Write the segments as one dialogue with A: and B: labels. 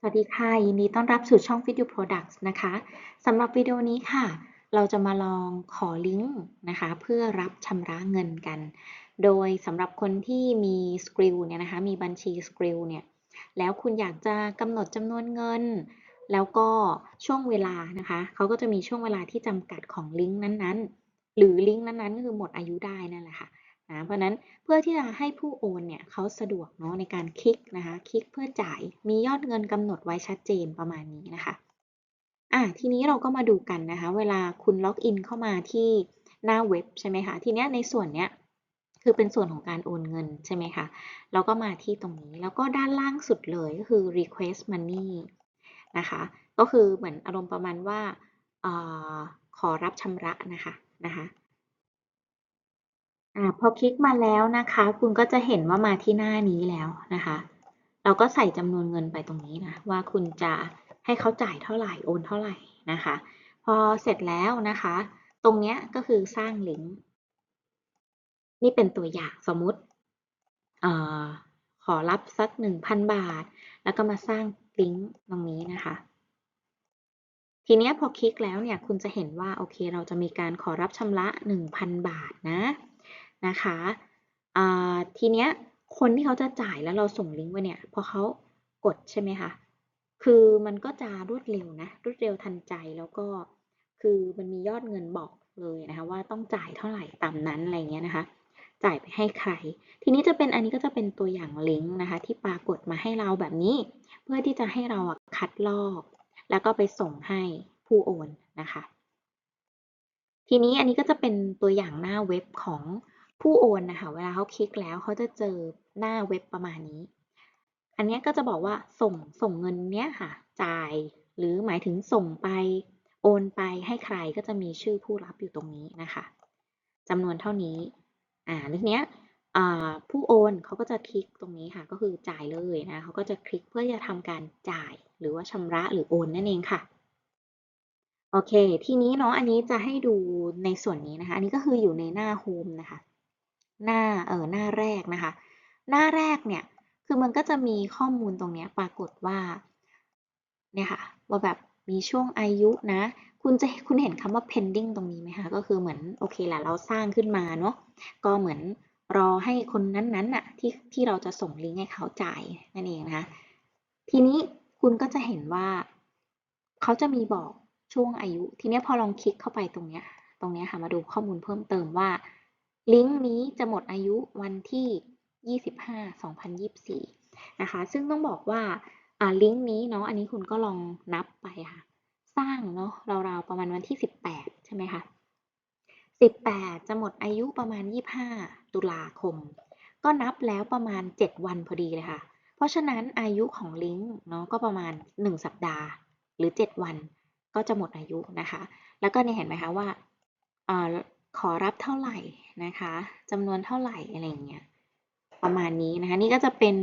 A: สวัสดีค่ะ ยินดีต้อนรับสู่ช่อง Fit You Products นะคะสำหรับวิดีโอนี้ค่ะ เราจะมาลองขอลิงก์นะคะ เพื่อรับชำระเงินกัน โดยสำหรับคนที่มีสกิลเนี่ยนะคะ มีบัญชีสกิลเนี่ย แล้วคุณอยากจะกำหนดจำนวนเงิน แล้วก็ช่วงเวลานะคะ เขาก็จะมีช่วงเวลาที่จำกัดของลิงก์นั้นๆ หรือลิงก์นั้นๆ ก็คือหมดอายุได้นั่นแหละค่ะ นะเพราะนั้นเพื่อที่จะให้ผู้โอนเนี่ยเขาสะดวกเนาะในการคลิกนะคะ คลิกเพื่อจ่ายมียอดเงินกำหนดไว้ชัดเจนประมาณนี้นะคะอะทีนี้เราก็มาดูกันนะคะ เวลาคุณล็อกอินเข้ามาที่หน้าเว็บใช่ไหมคะทีนี้ในส่วนเนี้ยคือเป็นส่วนของการโอนเงินใช่ไหมคะเราก็มาที่ตรงนี้แล้วก็ด้านล่างสุดเลยก็คือ request money นะคะก็คือเหมือนอารมณ์ประมาณว่าอขอรับชำระนะคะนะคะ อ่าพอคลิกมาแล้วนะคะ คุณก็จะเห็นว่ามาที่หน้านี้แล้วนะคะ เราก็ใส่จำนวนเงินไปตรงนี้นะว่าคุณจะให้เขาจ่ายเท่าไหร่โอนเท่าไหร่นะคะ พอเสร็จแล้วนะคะ ตรงนี้ก็คือสร้างลิงก์นี่เป็นตัวอย่างสมมุติอขอรับสัก 1,000 บาท แล้วก็มาสร้างลิงก์ตรงนี้นะคะ ทีนี้พอคลิกแล้วเนี่ยคุณจะเห็นว่าโอเคเราจะมีการขอรับชำระ 1,000 บาทนะ นะคะทีเนี้ยคนที่เขาจะจ่ายแล้วเราส่งลิงก์ไว้เนี่ยพอเขากดใช่ไหมคะคือมันก็จะรวดเร็วนะรวดเร็วทันใจแล้วก็คือมันมียอดเงินบอกเลยนะคะว่าต้องจ่ายเท่าไหร่ตามนั้นอะไรเงี้ยนะคะ จ่ายไปให้ใคร ทีนี้จะเป็นอันนี้ก็จะเป็นตัวอย่างลิงก์นะคะ ที่ปรากฏมาให้เราแบบนี้ เพื่อที่จะให้เราคัดลอก แล้วก็ไปส่งให้ผู้โอนนะคะ ทีนี้อันนี้ก็จะเป็นตัวอย่างหน้าเว็บของ ผู้โอนนะคะเวลาเขาคลิกแล้วเขาจะเจอหน้าเว็บประมาณนี้ อันนี้ก็จะบอกว่าส่งส่งเงินเนี้ยค่ะ จ่าย หรือหมายถึงส่งไป โอนไปให้ใครก็จะมีชื่อผู้รับอยู่ตรงนี้นะคะจำนวนเท่านี้อ่าทีเนี้ยผู้โอนเขาก็จะคลิกตรงนี้ค่ะ ก็คือจ่ายเลยนะเขาก็จะคลิกเพื่อจะทำการจ่ายหรือว่าชำระหรือโอนนั่นเองค่ะโอเค ทีนี้เนาะอันนี้จะให้ดูในส่วนนี้นะคะ อันนี้ก็คืออยู่ในหน้าโฮมนะคะ หน้าเออหน้าแรกนะคะ หน้าแรกเนี่ยคือมันก็จะมีข้อมูลตรงนี้ปรากฏว่าเนี่ยค่ะว่าแบบมีช่วงอายุนะ คุณจะคุณเห็นคำว่า pending ตรงนี้ไหมคะ ก็คือเหมือนโอเคแหละเราสร้างขึ้นมาเนาะก็เหมือนรอให้คนนั้นๆน่ะที่ที่เราจะส่งลิงก์ให้เขาจ่ายนั่นเองนะคะทีนี้คุณก็จะเห็นว่า เขาจะมีบอกช่วงอายุ ทีนี้พอลองคลิกเข้าไปตรงนี้ตรงนี้ค่ะมาดูข้อมูลเพิ่มเติมว่า ลิงก์นี้จะหมดอายุวันที่ 25 2024 นะคะ ซึ่งต้องบอกว่าลิงก์นี้เนาะ อันนี้คุณก็ลองนับไปค่ะ สร้างเนาะราวๆประมาณวันที่ 18 ใช่ไหมคะ 18 จะหมดอายุประมาณ 25 ตุลาคม ก็นับแล้วประมาณ 7 วันพอดีเลยค่ะ เพราะฉะนั้นอายุของลิงก์เนาะก็ประมาณ 1 สัปดาห์ หรือ 7 วัน ก็จะหมดอายุนะคะ แล้วก็เนี่ยเห็นไหมคะว่า ขอรับเท่าไหร่นะคะจำนวนเท่าไหร่อะไรเงี้ยประมาณนี้นะคะนี่ก็จะเป็น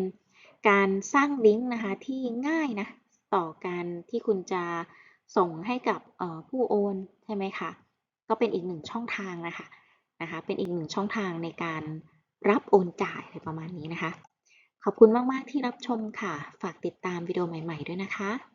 A: การสร้างลิงก์นะคะที่ง่ายนะต่อการที่คุณจะส่งให้กับผู้โอนใช่ไหมคะก็เป็นอีกหนึ่งช่องทางนะคะนะคะเป็นอีกหนึ่งช่องทางในการรับโอนจ่ายอะไรประมาณนี้นะคะ ขอบคุณมาก ๆ ที่รับชมค่ะ ฝากติดตามวิดีโอใหม่ ๆ ด้วยนะคะ